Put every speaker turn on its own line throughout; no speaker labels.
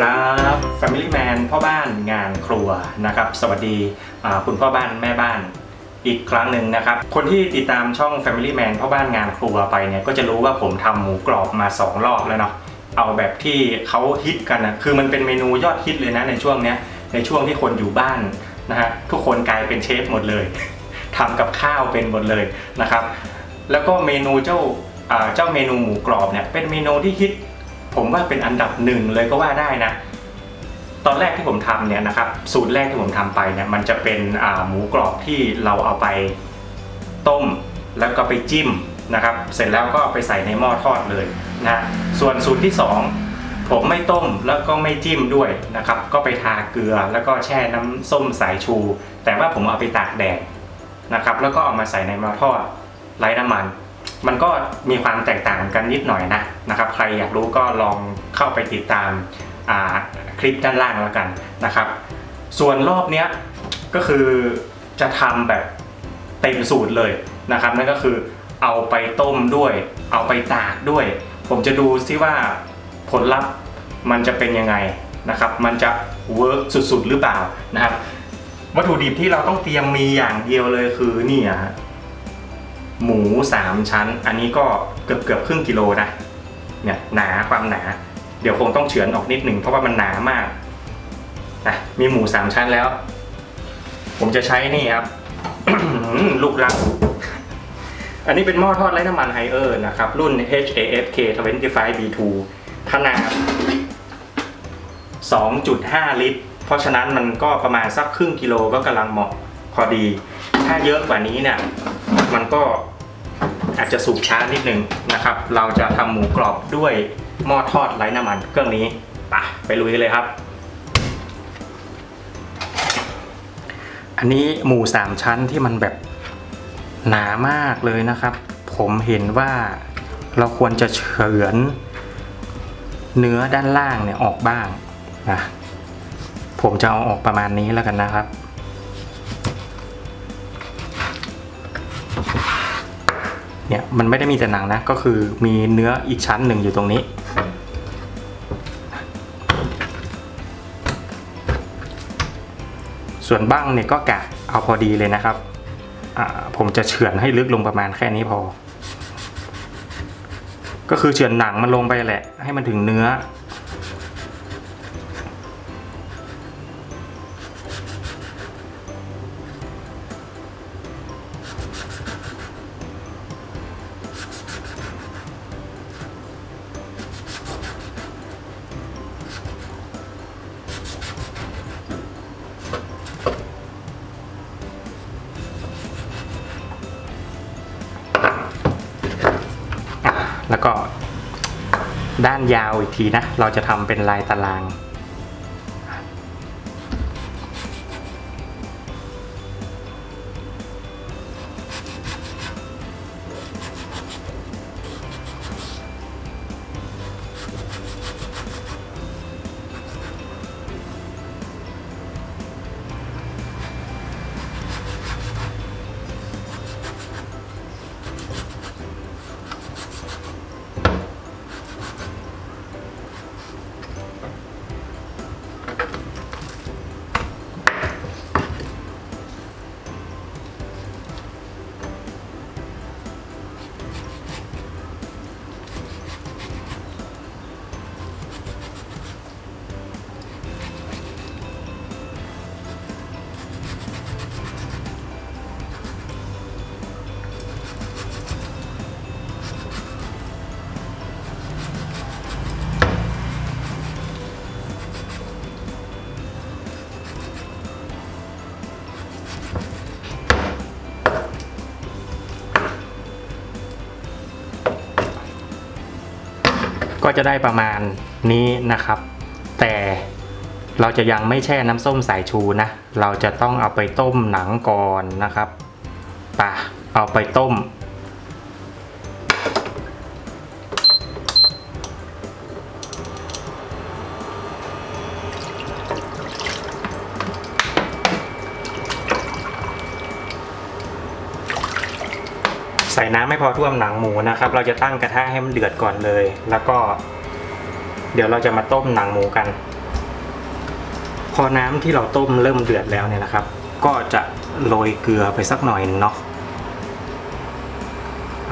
ครับ Family Man พ่อบ้านงานครัวนะครับ สวัสดีคุณพ่อบ้านแม่บ้านอีกครั้งหนึ่งนะครับ คนที่ติดตามช่อง Family Man พ่อบ้านงานครัวไปเนี่ยก็จะรู้ว่าผมทำหมูกรอบมา 2 รอบแล้วเนาะเอาแบบที่เขาฮิตกันนะคือมันเป็นเมนูยอดฮิตเลยนะในช่วงเนี้ยในช่วงที่คนอยู่บ้านนะฮะทุกคนกลายเป็นเชฟหมดเลยทำกับข้าวเป็นหมดเลยนะครับ แล้วก็เมนูเจ้าเจ้าเมนูหมูกรอบเนี่ยเป็นเมนูที่ฮิต ผมว่าเป็นอันดับหนึ่งเลยก็ว่าได้นะ ตอนแรกที่ผมทำเนี่ยนะครับสูตรแรกที่ผมทำไปเนี่ยมันจะเป็นหมูกรอบที่เราเอาไปต้มแล้วก็ไปจิ้มนะครับ เสร็จแล้วก็ไปใส่ในหม้อทอดเลยนะส่วนสูตรที่สองผมไม่ต้มแล้วก็ไม่จิ้มด้วยนะครับ ก็ไปทาเกลือแล้วก็แช่น้ำส้มสายชู แต่ว่าผมเอาไปตากแดดนะครับ แล้วก็เอามาใส่ในหม้อทอดไร้น้ำมัน มันก็มีความแตกต่างกันนิดหน่อยนะนะครับ ใครอยากรู้ก็ลองเข้าไปติดตามาคลิปด้านล่างแล้วกันนะครับ ส่วนรอบเนี้ยก็คือจะทำแบบเต็มสูตรเลยนะครับ นั่นก็คือเอาไปต้มด้วย เอาไปตากด้วย ผมจะดูซิว่าผลลัพธ์มันจะเป็นยังไงนะครับ มันจะเวิร์กสุดๆ หรือเปล่านะครับ วัตถุดิบที่เราต้องเตรียมมีอย่างเดียวเลยคือนี่อะฮะ หมูสามชั้น อันนี้ก็เกือบเกือบครึ่งกิโลนะเนี่ยหนาความหนา เดี๋ยวคงต้องเฉือนออกนิดหนึ่งเพราะว่ามันหนามากนะมีหมูสามชั้นแล้ว ผมจะใช้นี่ครับ ลูกรัก อันนี้เป็นหม้อทอดไร้น้ำมันไฮเออร์นะครับ รุ่น HAFK 25 B2 ขนาด 2.5 ลิตร เพราะฉะนั้นมันก็ประมาณสักครึ่งกิโลก็กำลังเหมาะพอดี ถ้าเยอะกว่านี้เนี่ย มันก็อาจจะสุกช้านิดนึงนะครับ เราจะทำหมูกรอบด้วยหม้อทอดไร้น้ำมันเครื่องนี้ไปไปลุยกันเลยครับ อันนี้หมูสามชั้นที่มันแบบหนามากเลยนะครับ ผมเห็นว่าเราควรจะเฉือนเนื้อด้านล่างเนี่ยออกบ้างนะผมจะเอาออกประมาณนี้แล้วกันนะครับ เนี่ยมันไม่ได้มีแต่หนังนะ ก็คือมีเนื้ออีกชั้นหนึ่งอยู่ตรงนี้ ส่วนบ้างเนี่ยก็กะเอาพอดีเลยนะครับ ผมจะเฉือนให้ลึกลงประมาณแค่นี้พอ ก็คือเฉือนหนังมันลงไปแหละ ให้มันถึงเนื้อ แล้วก็ด้านยาวอีกทีนะ เราจะทำเป็นลายตาราง ก็จะได้ประมาณนี้นะครับ แต่เราจะยังไม่แช่น้ำส้มสายชูนะ เราจะต้องเอาไปต้มหนังก่อนนะครับป่ะเอาไปต้ม ใส่น้ำไม่พอท่วมหนังหมูนะครับ เราจะตั้งกระทะให้มันเดือดก่อนเลย แล้วก็ เดี๋ยวเราจะมาต้มหนังหมูกัน พอน้ำที่เราต้มเริ่มเดือดแล้วเนี่ยนะครับ ก็จะโรยเกลือไปสักหน่อยนึงเนาะ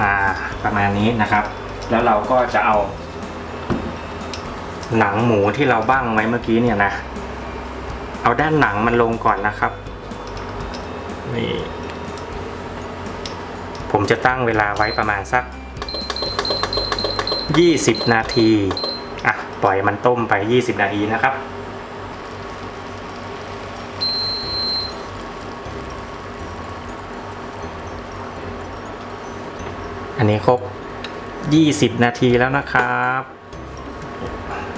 อ่าประมาณนี้นะครับ แล้วเราก็จะเอา หนังหมูที่เราบ้างไว้เมื่อกี้เนี่ยนะ เอาด้านหนังมันลงก่อนนะครับ นี่ ผมจะตั้งเวลาไว้ประมาณสัก 20 นาที อะ ปล่อยมันต้มไป 20 นาทีนะครับอันนี้ครบ 20 นาทีแล้วนะครับ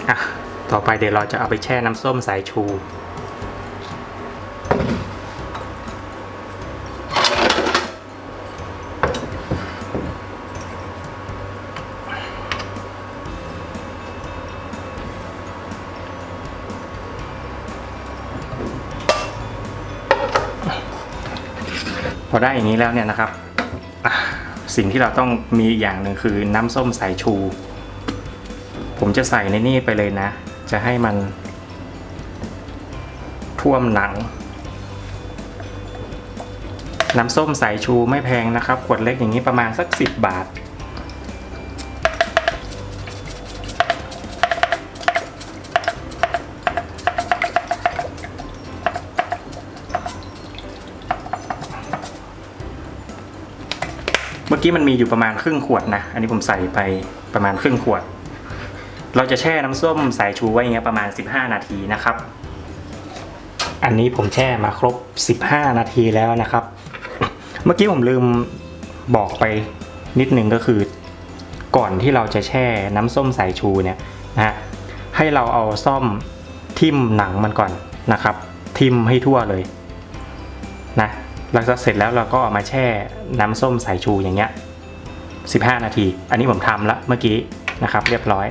อะ ต่อไปเดี๋ยวเราจะเอาไปแช่น้ำส้มสายชู อได้อย่างนี้แล้วเนี่ยนะครับ สิ่งที่เราต้องมีอย่างหนึ่งคือน้ำส้มสายชู ผมจะใส่ในนี่ไปเลยนะ จะให้มัน ท่วมหนัง น้ำส้มสายชูไม่แพงนะครับ ขวดเล็กอย่างนี้ประมาณสัก 10 บาท กี้มันมีอยู่ประมาณครึ่งขวดนะ อันนี้ผมใส่ไปประมาณครึ่งขวด เราจะแช่น้ำส้มสายชูไว้อย่างเงี้ยประมาณ 15 นาทีนะครับ อันนี้ผมแช่มาครบ 15 นาทีแล้วนะครับ เมื่อกี้ผมลืมบอกไปนิดนึงก็คือ ก่อนที่เราจะแช่น้ำส้มสายชูเนี่ยนะฮะให้เราเอาซ่อมทิ่มหนังมันก่อนนะครับ ทิ่มให้ทั่วเลยนะ แล้วก็เสร็จแล้วเราก็เอามาแช่น้ำส้มสายชูอย่างเงี้ย15 นาที อันนี้ผมทำล้วเมื่อกี้นะครับ เรียบร้อย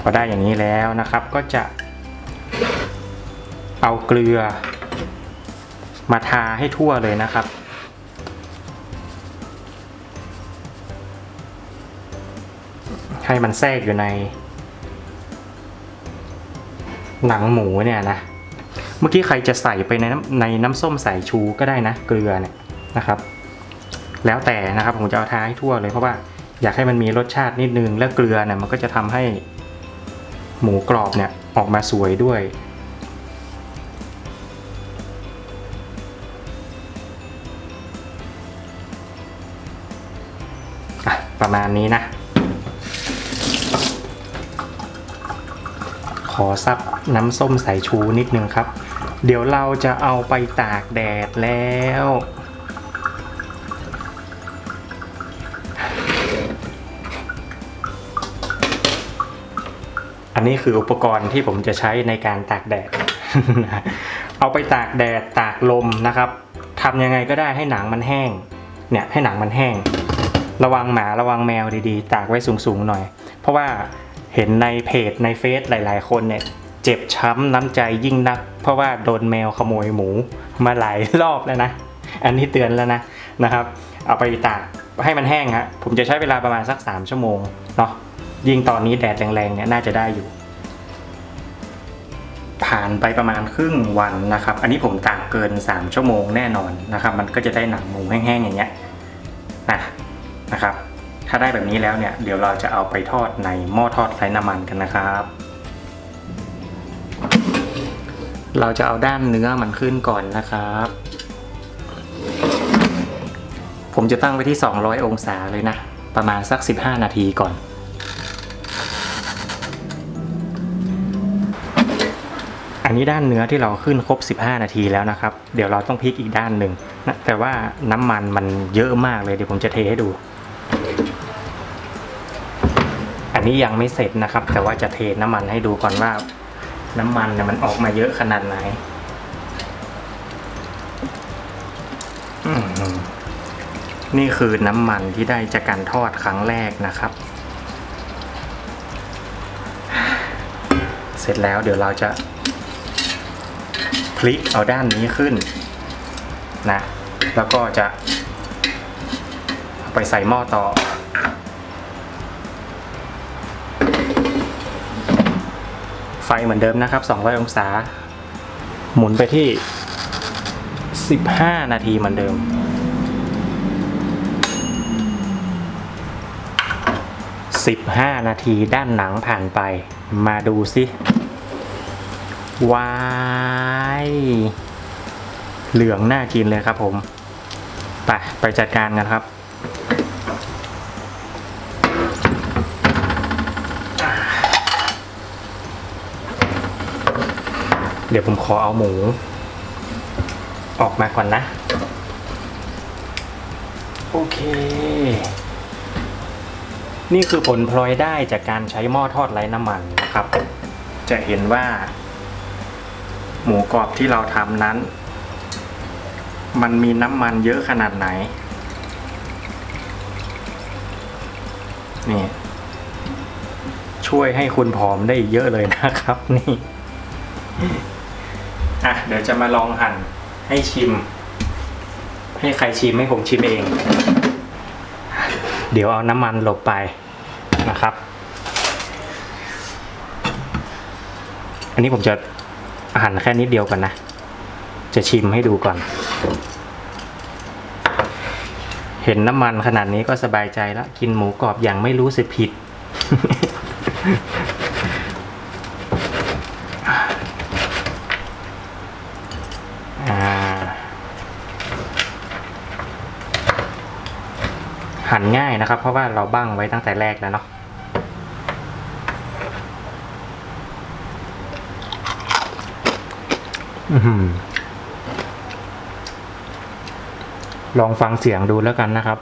พอได้อย่างนี้แล้วนะครับก็จะเอาเกลือ มาทาให้ทั่วเลยนะครับ ให้มันแทรกอยู่ใน หนังหมูเนี่ยนะ เมื่อกี้ใครจะใส่ไปในน้ำในน้ำส้มสายชูก็ได้นะ เกลือเนี่ยนะครับ แล้วแต่นะครับผมจะเอาทาให้ทั่วเลยเพราะว่าอยากให้มันมีรสชาตินิดนึงแล้วเกลือเนี่ยมันก็จะทำให้หมูกรอบเนี่ยออกมาสวยด้วย ประมาณนี้นะ ขอซับน้ำส้มสายชูนิดนึงครับ เดี๋ยวเราจะเอาไปตากแดดแล้ว อันนี้คืออุปกรณ์ที่ผมจะใช้ในการตากแดด เอาไปตากแดดตากลมนะครับทำยังไงก็ได้ให้หนังมันแห้ง เนี่ยให้หนังมันแห้ง ระวังหมาระวังแมวดีๆ ตากไว้สูงๆหน่อย เพราะว่า เห็นในเพจในเฟซหลาย ๆ คนเนี่ยเจ็บช้ำน้ำใจยิ่งนัก เพราะว่าโดนแมวขโมยหมูมาหลายรอบแล้วนะ อันนี้เตือนแล้วนะนะครับ เอาไปตากให้มันแห้งฮะผมจะใช้เวลาประมาณสัก 3 ชั่วโมงเนาะยิ่งตอนนี้แดดแรงๆเนี่ยน่าจะได้อยู่ ผ่านไปประมาณครึ่งวันนะครับ อันนี้ผมตากเกิน 3 ชั่วโมงแน่นอนนะครับ มันก็จะได้หนังหมูแห้งๆอย่างเงี้ยนะนะครับ ถ้าได้แบบนี้แล้วเนี่ยเดี๋ยวเราจะเอาไปทอดในหม้อทอดไร้น้ำมันกันนะครับ เราจะเอาด้านเนื้อมันขึ้นก่อนนะครับ ผมจะตั้งไว้ที่ 200 องศาเลยนะ ประมาณสัก 15 นาทีก่อนอันนี้ด้านเนื้อที่เราขึ้นครบ 15 นาทีแล้วนะครับ เดี๋ยวเราต้องพลิกอีกด้านหนึ่งนะแต่ว่าน้ำมันมันเยอะมากเลยเดี๋ยวผมจะเทให้ดู อั นนี้ยังไม่เสร็จนะครับ แต่ว่าจะเทน้ำมันให้ดูก่อนว่า น้ำมันเนี่ยมันออกมาเยอะขนาดไหนนี่คือน้ำมันที่ได้จากการทอดครั้งแรกนะครับ เสร็จแล้วเดี๋ยวเราจะ พลิกเอาด้านนี้ขึ้นนะ แล้วก็จะไปใส่หม้อต่อ เหมือนเดิมนะครับ 200 องศา หมุนไปที่ 15 นาทีเหมือนเดิม 15 นาทีด้านหนังผ่านไป มาดูสิวายเหลืองน่ากินเลยครับผม ไป ไปจัดการกันครับ เดี๋ยวผมขอเอาหมู ออกมาก่อนนะ โอเค นี่คือผลพลอยได้จากการใช้หม้อทอดไร้น้ำมันนะครับ จะเห็นว่า หมูกรอบที่เราทำนั้น มันมีน้ำมันเยอะขนาดไหน นี่ช่วยให้คุณผอมได้อีกเยอะเลยนะครับนี่ อะเดี๋ยวจะมาลองหั่นให้ชิม ให้ใครชิมให้ผมชิมเอง เดี๋ยวเอาน้ำมันหลบไปนะครับ อันนี้ผมจะหั่นแค่นิดเดียวก่อนนะ จะชิมให้ดูก่อน เห็นน้ำมันขนาดนี้ก็สบายใจแล้ว กินหมูกรอบอย่างไม่รู้สึกผิด หั่นง่ายนะครับ เพราะว่าเราบั้งไว้ตั้งแต่แรกแล้วเนาะลองฟังเสียงดูแล้วกันนะครับ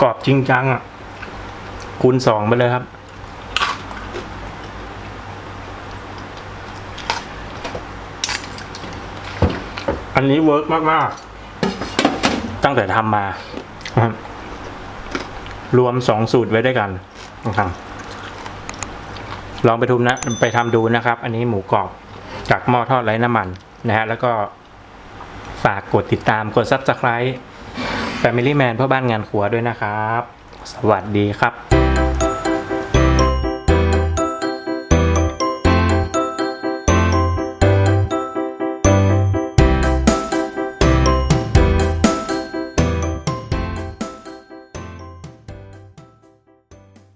กรอบจริงจังอะคูณสองไปเลยครับ อันนี้เวิร์กมาก ๆ ตั้งแต่ทำมานะครับรวมสองสูตรไว้ด้วยกันนะครับลองไปทุมนะไปทำดูนะครับ อันนี้หมูกรอบจากหม้อทอดไร้น้ำมันนะฮะ แล้วก็ฝากกดติดตามกด subscribe Family Man เพื่อบ้านงานครัวด้วยนะครับ สวัสดีครับ